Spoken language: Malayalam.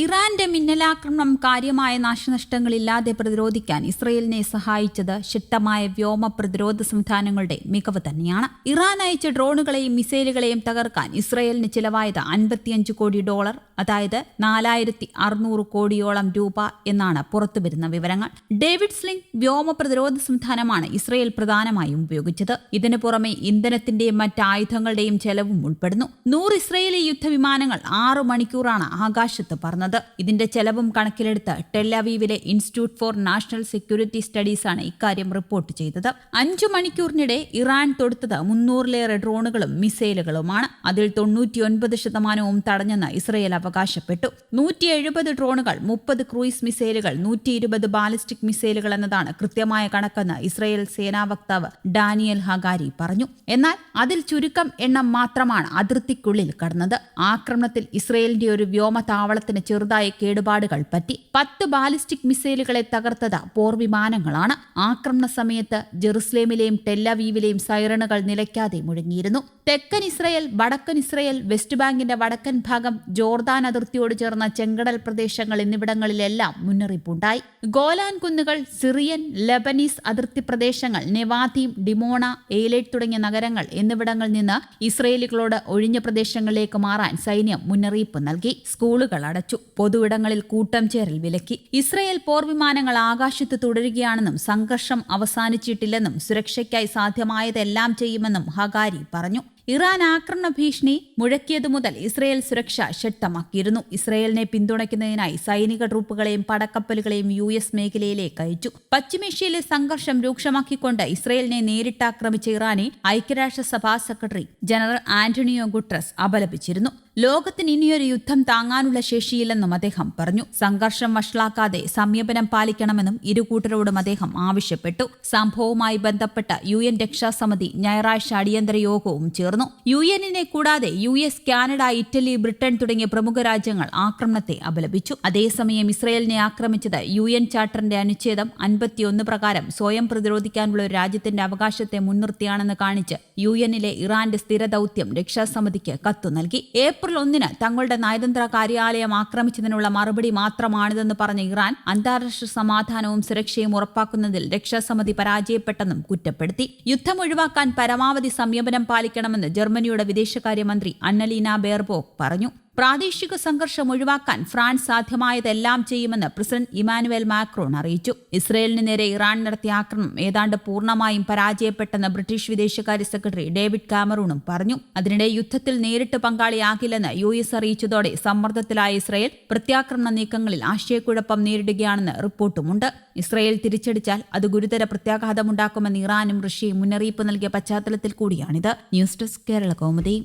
ഇറാന്റെ മിന്നലാക്രമണം കാര്യമായ നാശനഷ്ടങ്ങളില്ലാതെ പ്രതിരോധിക്കാൻ ഇസ്രയേലിനെ സഹായിച്ചത് ശക്തമായ വ്യോമ പ്രതിരോധ സംവിധാനങ്ങളുടെ മികവ് തന്നെയാണ്. ഇറാൻ അയച്ച ഡ്രോണുകളെയും മിസൈലുകളെയും തകർക്കാൻ ഇസ്രയേലിന് ചിലവായത് അൻപത്തിയഞ്ച് കോടി ഡോളർ അതായത് നാലായിരത്തി അറുന്നൂറ് കോടിയോളം രൂപ എന്നാണ് പുറത്തുവരുന്ന വിവരങ്ങൾ. ഡേവിഡ് സ്ലിംഗ് വ്യോമ പ്രതിരോധ സംവിധാനമാണ് ഇസ്രയേൽ പ്രധാനമായും ഉപയോഗിച്ചത്. ഇതിനു പുറമെ ഇന്ധനത്തിന്റെയും മറ്റ് ആയുധങ്ങളുടെയും ചെലവും ഉൾപ്പെടുന്നു. നൂറ് ഇസ്രയേലി യുദ്ധവിമാനങ്ങൾ ആറു മണിക്കൂറാണ് ആകാശത്ത് പറന്നത്. ഇതിന്റെ ചെലവും കണക്കിലെടുത്ത് ടെല്ലവീവിലെ ഇൻസ്റ്റിറ്റ്യൂട്ട് ഫോർ നാഷണൽ സെക്യൂരിറ്റി സ്റ്റഡീസാണ് ഇക്കാര്യം റിപ്പോർട്ട് ചെയ്തത്. അഞ്ചു മണിക്കൂറിനിടെ ഇറാൻ തൊടുത്തത് മുന്നൂറിലേറെ ഡ്രോണുകളും മിസൈലുകളുമാണ്. അതിൽ തൊണ്ണൂറ്റിയൊൻപത് ശതമാനവും തടഞ്ഞെന്ന് ഇസ്രയേൽ അവകാശപ്പെട്ടു. നൂറ്റി എഴുപത് ഡ്രോണുകൾ മുപ്പത് ക്രൂയിസ് മിസൈലുകൾ നൂറ്റി ഇരുപത് ബാലിസ്റ്റിക് മിസൈലുകൾ എന്നതാണ് കൃത്യമായ കണക്കെന്ന് ഇസ്രയേൽ സേനാ വക്താവ് ഡാനിയൽ ഹഗാരി പറഞ്ഞു. എന്നാൽ അതിൽ ചുരുക്കം എണ്ണം മാത്രമാണ് അതിർത്തിക്കുള്ളിൽ കടന്നത്. ആക്രമണത്തിൽ ഇസ്രയേലിന്റെ ഒരു വ്യോമതാവളത്തിന് ചെറുതായ കേടുപാടുകൾ പറ്റി പത്ത് ബാലിസ്റ്റിക് മിസൈലുകളെ തകർത്തത് പോർവിമാനങ്ങളാണ് ആക്രമണ സമയത്ത് ജെറുസലേമിലെയും ടെല്ലവീവിലെയും സൈറണുകൾ നിലയ്ക്കാതെ മുഴങ്ങിയിരുന്നു. തെക്കൻ ഇസ്രയേൽ വടക്കൻ ഇസ്രയേൽ വെസ്റ്റ് ബാങ്കിന്റെ വടക്കൻ ഭാഗം ജോർദാൻ അതിർത്തിയോട് ചേർന്ന ചെങ്കടൽ പ്രദേശങ്ങൾ എന്നിവിടങ്ങളിലെല്ലാം മുന്നറിയിപ്പുണ്ടായി. ഗോലാൻ കുന്നുകൾ സിറിയൻ ലെബനീസ് അതിർത്തി പ്രദേശങ്ങൾ നെവാദീം ഡിമോണ ഏലേറ്റ് തുടങ്ങിയ നഗരങ്ങൾ എന്നിവിടങ്ങളിൽ നിന്ന് ഇസ്രയേലികളോട് ഒഴിഞ്ഞ പ്രദേശങ്ങളിലേക്ക് മാറാൻ സൈന്യം മുന്നറിയിപ്പ് നൽകി. സ്കൂളുകൾ അടച്ചു. പൊതുവിടങ്ങളിൽ കൂട്ടം ചേരൽ വിലക്കി. ഇസ്രയേൽ പോർവിമാനങ്ങൾ ആകാശത്ത് തുടരുകയാണെന്നും സംഘർഷം അവസാനിച്ചിട്ടില്ലെന്നും സുരക്ഷയ്ക്കായി സാധ്യമായതെല്ലാം ചെയ്യുമെന്നും ഹഗാരി പറഞ്ഞു. ഇറാൻ ആക്രമണ ഭീഷണി മുഴക്കിയതു മുതൽ ഇസ്രയേൽ സുരക്ഷ ശക്തമാക്കിയിരുന്നു. ഇസ്രയേലിനെ പിന്തുണയ്ക്കുന്നതിനായി സൈനിക ട്രൂപ്പുകളെയും പടക്കപ്പലുകളെയും യു എസ് മേഖലയിലേക്ക് അയച്ചു. പശ്ചിമേഷ്യയിലെ സംഘർഷം രൂക്ഷമാക്കിക്കൊണ്ട് ഇസ്രയേലിനെ നേരിട്ടാക്രമിച്ച ഇറാനെ ഐക്യരാഷ്ട്രസഭാ സെക്രട്ടറി ജനറൽ ആന്റണിയോ ഗുട്രസ് അപലപിച്ചിരുന്നു. ലോകത്തിന് ഇനിയൊരു യുദ്ധം താങ്ങാനുള്ള ശേഷിയില്ലെന്നും അദ്ദേഹം പറഞ്ഞു. സംഘർഷം വഷളാക്കാതെ സംയമനം പാലിക്കണമെന്നും ഇരുകൂട്ടരോടും അദ്ദേഹം ആവശ്യപ്പെട്ടു. സംഭവവുമായി ബന്ധപ്പെട്ട യു എൻ രക്ഷാസമിതി ഞായറാഴ്ച അടിയന്തര യോഗവും ചേർന്നു. യു എന്നിനെ കൂടാതെ U S Canada Italy Britain തുടങ്ങിയ പ്രമുഖ രാജ്യങ്ങൾ ആക്രമണത്തെ അപലപിച്ചു. അതേസമയം ഇസ്രയേലിനെ ആക്രമിച്ചത് യു എൻ ചാർട്ടറിന്റെ അനുച്ഛേദം അൻപത്തിയൊന്ന് പ്രകാരം സ്വയം പ്രതിരോധിക്കാനുള്ള ഒരു രാജ്യത്തിന്റെ അവകാശത്തെ മുൻനിർത്തിയാണെന്ന് കാണിച്ച് യു എന്നിലെ ഇറാന്റെ സ്ഥിര ദൌത്യം രക്ഷാസമിതിക്ക് കത്തു നൽകി. ഏപ്രിൽ ഒന്നിന് തങ്ങളുടെ നയതന്ത്ര കാര്യാലയം ആക്രമിച്ചതിനുള്ള മറുപടി മാത്രമാണിതെന്ന് പറഞ്ഞ ഇറാൻ അന്താരാഷ്ട്ര സമാധാനവും സുരക്ഷയും ഉറപ്പാക്കുന്നതിൽ രക്ഷാസമിതി പരാജയപ്പെട്ടെന്നും കുറ്റപ്പെടുത്തി. യുദ്ധം ഒഴിവാക്കാൻ പരമാവധി സംയമനം പാലിക്കണമെന്ന് ജർമ്മനിയുടെ വിദേശകാര്യമന്ത്രി അന്നലീന ബേർബോക്ക് പറഞ്ഞു. പ്രാദേശിക സംഘർഷം ഒഴിവാക്കാൻ ഫ്രാൻസ് സാധ്യമായതെല്ലാം ചെയ്യുമെന്ന് പ്രസിഡന്റ് ഇമാനുവൽ മാക്രോൺ അറിയിച്ചു. ഇസ്രയേലിന് നേരെ ഇറാൻ നടത്തിയ ആക്രമണം ഏതാണ്ട് പൂർണമായും പരാജയപ്പെട്ടെന്ന് ബ്രിട്ടീഷ് വിദേശകാര്യ സെക്രട്ടറി ഡേവിഡ് കാമറൂണും പറഞ്ഞു. അതിനിടെ യുദ്ധത്തിൽ നേരിട്ട് പങ്കാളിയാകില്ലെന്ന് യു എസ് അറിയിച്ചതോടെ സമ്മർദ്ദത്തിലായ ഇസ്രയേൽ പ്രത്യാക്രമണ നീക്കങ്ങളിൽ ആശയക്കുഴപ്പം നേരിടുകയാണെന്ന് റിപ്പോർട്ടുമുണ്ട്. ഇസ്രയേൽ തിരിച്ചടിച്ചാൽ അത് ഗുരുതര പ്രത്യാഘാതമുണ്ടാക്കുമെന്ന് ഇറാനും റഷ്യയും മുന്നറിയിപ്പ് നൽകിയ പശ്ചാത്തലത്തിൽ കൂടിയാണിത്. News desk Kerala Kaumudi.